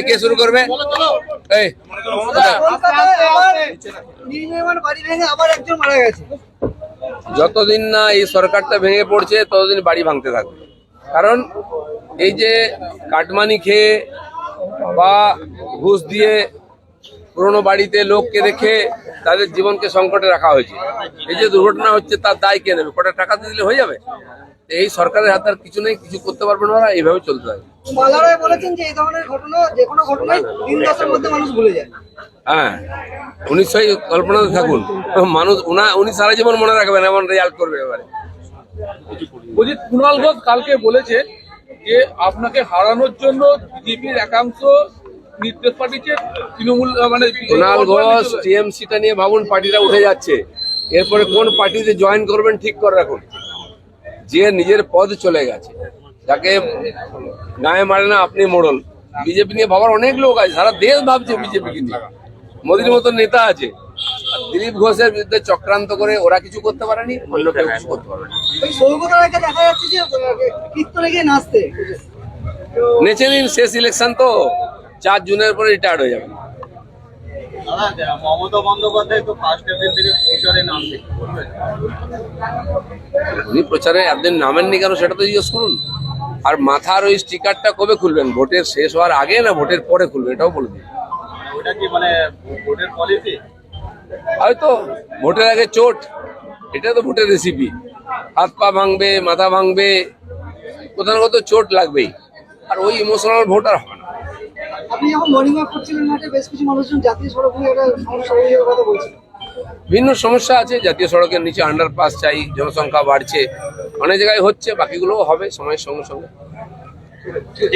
ভাই কে শুরু করবে? এই যতদিন না এই সরকারটা ভেঙে পড়ছে ততদিন বাড়ি ভাঙতে থাকবে। কারণ এই যে কাটমানি খেয়ে বা ঘুষ দিয়ে পুরোনো বাড়িতে লোককে রেখে তাদের জীবনকে সংকটে রাখা হয়েছে। এই যে দুর্ঘটনা হচ্ছে তার দায় কে নেবে? কটা টাকা দিয়ে দিলে হয়ে যাবে? এই সরকারের হাতে আর কিছু নেই কিছু করতে পারবে না ওরা এইভাবে চলতে হয়। মালারায় বলেছেন যে এই ধরনের ঘটনা যে কোনো ঘটনায় তিন দশের মধ্যে মানুষ ভুলে যায়। হ্যাঁ উনি সেই কল্পনাতে থাকুন। মানুষ উনা উনি সারা জীবন মনে রাখবেন এমন রেজাল্ট করবে এবারে। বলছি কুণাল ঘোষ কালকে বলেছে যে আপনাকে হারানোর জন্য বিজেপির একাংশ নির্দেশ পাঠিয়েছে তৃণমূল মানে কুণাল ঘোষ টিএমসিটা নিয়ে ভাবুন পার্টিটা উঠে যাচ্ছে। এরপরে কোন পার্টিতে জয়েন করবেন ঠিক করে রাখুন। যে নিজের পদ চলে গেছে। যাকে গায়ে মারে না আপনি মোড়ল। বিজেপি নিয়ে ভাবার অনেক লোক আছে সারা দেশ ভাবছে বিজেপিকে নিয়ে। মোদির মতন নেতা আছে। দিলীপ ঘোষের বিরুদ্ধে চক্রান্ত করে ওরা কিছু করতে পারেনি অন্য কেউ কিছু করতে পারে না ওই সৌগত রায়কে দেখা যাচ্ছে যে নাচতে। নেচে নিন শেষ ইলেকশন তো চার জুনের পরে রিটায়ার্ড হয়ে যাবে দাদা মমতা বন্দ্যোপাধ্যায় তো ফার্স্ট এপ্রিল থেকে প্রচারে নামবে উনি প্রচারে একদিন নামেননি কেন সেটা তো জিজ্ঞেস করুন। আর মাথার ওই স্টিকারটা কবে খুলবেন? ভোটের শেষ হওয়ার আগে না ভোটের পরে খুলবেন? এটাও বলে দিন। ওটা কি মানে ভোটের পলিসি হয়তো ভোটের আগে চোট এটা তো ভোটের রেসিপি হাত পা ভাঙবে মাথা ভাঙবে কোথাও না কোথাও চোট লাগবেই। আর ওই ইমোশনাল ভোট আর হবে না। সমস্যা ভিন্ন সমস্যা আছে, জাতীয় সড়কের নিচে আন্ডারপাস চাই, জনসংখ্যা বাড়ছে, অনেক জায়গায় হচ্ছে, বাকিগুলোও হবে সময়ের সঙ্গে সঙ্গে।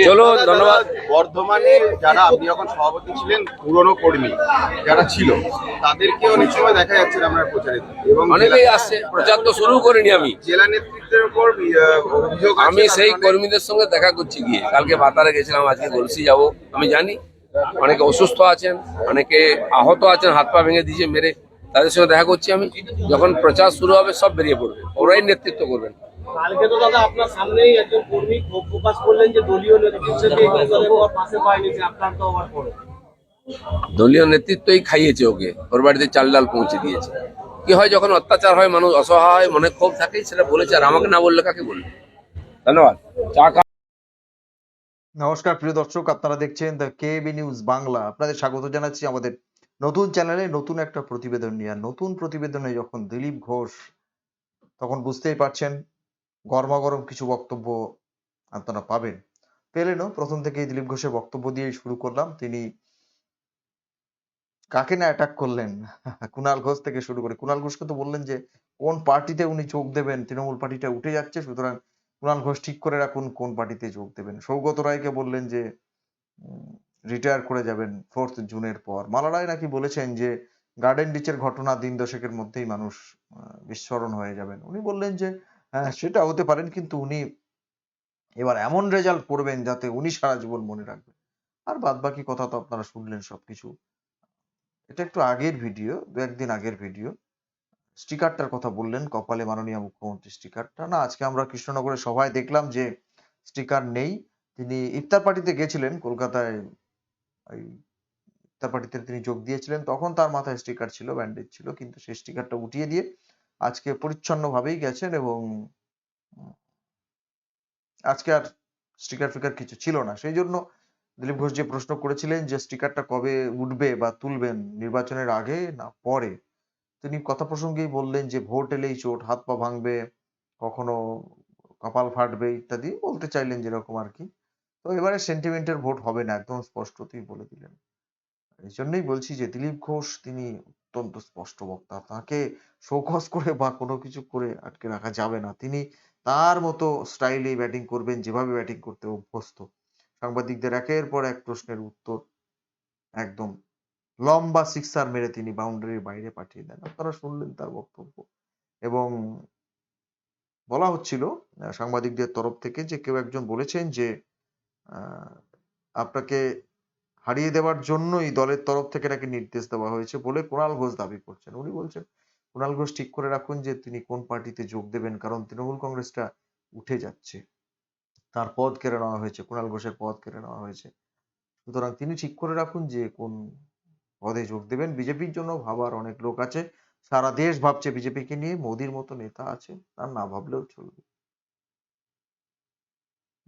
চলো ধন্যবাদ। বর্ধমানে যারা আপনি যখন সভাপতি ছিলেন পুরনো কর্মী যারা ছিল তাদেরকে অনেক সময় দেখা যাচ্ছে আপনার প্রচারে এবং অনেকেই আসছে প্রচার তো শুরু করিনি আমি। জেলা নেতৃত্বের উপর আমি সেই কর্মীদের সঙ্গে দেখা করছি গিয়ে। কালকে বাতারে গেছিলাম আজকে গলসি যাব। আমি জানি অনেকে অসুস্থ আছেন অনেকে আহত আছেন হাত পা ভেঙে দিয়েছে মেরে। তাদের সঙ্গে দেখা করছি আমি। যখন প্রচার শুরু হবে সব বেরিয়ে পড়বে। ওরাই নেতৃত্ব করবেন। কালকে তো দাদা আপনার সামনেই একজন কর্মী ক্ষোভ প্রকাশ করলেন যে দলীয় পর পাশে পায়নি যে হওয়ার পরে দলীয় নেতৃত্বই খাইয়েছে ওকে ওর বাড়িতে চাল ডাল পৌঁছে দিয়েছে। কি হয় যখন অত্যাচার হয় মানুষ অসহায় মনে ক্ষোভ থাকে সেটা বলেছে আর আমাকে না বললে কাকে বলবে? ধন্যবাদ। চা খা নমস্কার প্রিয় দর্শক আপনারা দেখছেন দ্য কেবি নিউজ বাংলা। আপনাদের স্বাগত জানাচ্ছি আমাদের নতুন চ্যানেলে নতুন একটা প্রতিবেদন নিয়ে। আর নতুন প্রতিবেদনে যখন দিলীপ ঘোষ তখন বুঝতেই পারছেন গরমাগরম কিছু বক্তব্য আপনারা পাবেন। পেলেনও প্রথম থেকেই দিলীপ ঘোষের বক্তব্য দিয়ে শুরু করলাম। তিনি কাকে না অ্যাটাক করলেন? কুণাল ঘোষ থেকে শুরু করে কুণাল ঘোষকে তো বললেন যে, কোন পার্টিতে উনি যোগ দেবেন? তৃণমূল পার্টিটা উঠে যাচ্ছে, সুতরাং কুণাল ঘোষ ঠিক করে রাখুন কোন পার্টিতে যোগ দেবেন। সৌগত রায়কে বললেন যে রিটায়ার করে যাবেন ফোর্থ জুনের পর। মালা রায় নাকি বলেছেন যে গার্ডেন ডিচের ঘটনা দিন দশেকের মধ্যেই মানুষ বিস্মরণ হয়ে যাবেন। উনি বললেন যে হ্যাঁ সেটা হতে পারেন কিন্তু উনি এবার এমন রেজাল্ট করবেন যাতে উনি সারা জীবন মনে রাখবেন আর বাদ বাকি কথা তো আপনারা শুনলেন সবকিছু। এটা একটু আগের ভিডিও দু একদিন আগের ভিডিও স্টিকারটার কথা বললেন, কপালে মাননীয় মুখ্যমন্ত্রী স্টিকারটা। না, আজকে আমরা কৃষ্ণনগরের সভায় দেখলাম যে স্টিকার নেই। তিনি ইফতার পার্টিতে গেছিলেন, কলকাতায় ওই ইফতার পার্টিতে তিনি যোগ দিয়েছিলেন। তখন তার মাথায় স্টিকার ছিল ব্যান্ডেজ ছিল, কিন্তু সেই স্টিকারটা উঠিয়ে দিয়ে আজকে পরিচ্ছন্ন ভাবেই গেছেন এবং আজকে আর স্টিকার ফিকার কিছু ছিল না। সেই জন্য দিলীপ ঘোষ যে প্রশ্ন করেছিলেন যে স্টিকারটা কবে উঠবে বা তুলবেন নির্বাচনের আগে না পরে, তিনি কথা প্রসঙ্গেই বললেন যে ভোট এলেই চোট, হাত পা ভাঙবে, কখনো কপাল ফাটবে ইত্যাদি বলতে চাইলেন যেরকম আর কি। তো এবারে সেন্টিমেন্টের ভোট হবে না, একদম স্পষ্টতই বলে দিলেন। এই জন্যই বলছি যে দিলীপ ঘোষ তিনি অত্যন্ত স্পষ্ট বক্তা। তাকে শোকস করে বা কোনো কিছু করে আটকে রাখা যাবে না। তিনি তার মতো স্টাইলে ব্যাটিং করবেন, যেভাবে ব্যাটিং করতে অভ্যস্ত। সাংবাদিকদের একের পর এক প্রশ্নের উত্তর একদম লম্বা সিক্সার মেরে তিনি বাউন্ডারির বাইরে পাঠিয়ে দেন। আপনারা শুনলেন তার বক্তব্য। এবং বলা হচ্ছিল সাংবাদিকদের তরফ থেকে যে কেউ একজন বলেছেন যে আপনাকে হারিয়ে দেওয়ার জন্যই দলের তরফ থেকে নাকি নির্দেশ দেওয়া হয়েছে বলে কুণাল ঘোষ দাবি করছেন। উনি বলছেন, কুণাল ঘোষ ঠিক করে রাখুন যে তিনি কোন পার্টিতে যোগ দেবেন, কারণ তৃণমূল কংগ্রেসটা উঠে যাচ্ছে। তার পদ কেড়ে নেওয়া হয়েছে, কুণাল ঘোষের পদ কেড়ে নেওয়া হয়েছে। সুতরাং তিনি ঠিক করে রাখুন যে কোন পদে যোগ দেবেন। বিজেপির জন্য ভাবার অনেক লোক আছে। সারা দেশ ভাবছে বিজেপিকে নিয়ে, মোদির মতো নেতা আছে, তার না ভাবলেও চলবে।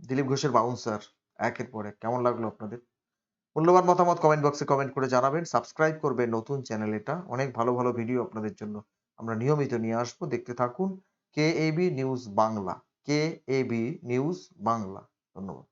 দিলীপ ঘোষের বাউন্সার একের পর এক। কেমন লাগল আপনাদের? মূল্যবান মতামত কমেন্ট বক্সে কমেন্ট করে জানাবেন। সাবস্ক্রাইব করবেন নতুন চ্যানেল এটা। অনেক ভালো ভালো ভিডিও আপনাদের জন্য আমরা নিয়মিত নিয়ে আসব। দেখতে থাকুন। কে এবি নিউজ বাংলা কে এবি নিউজ বাংলা ধন্যবাদ।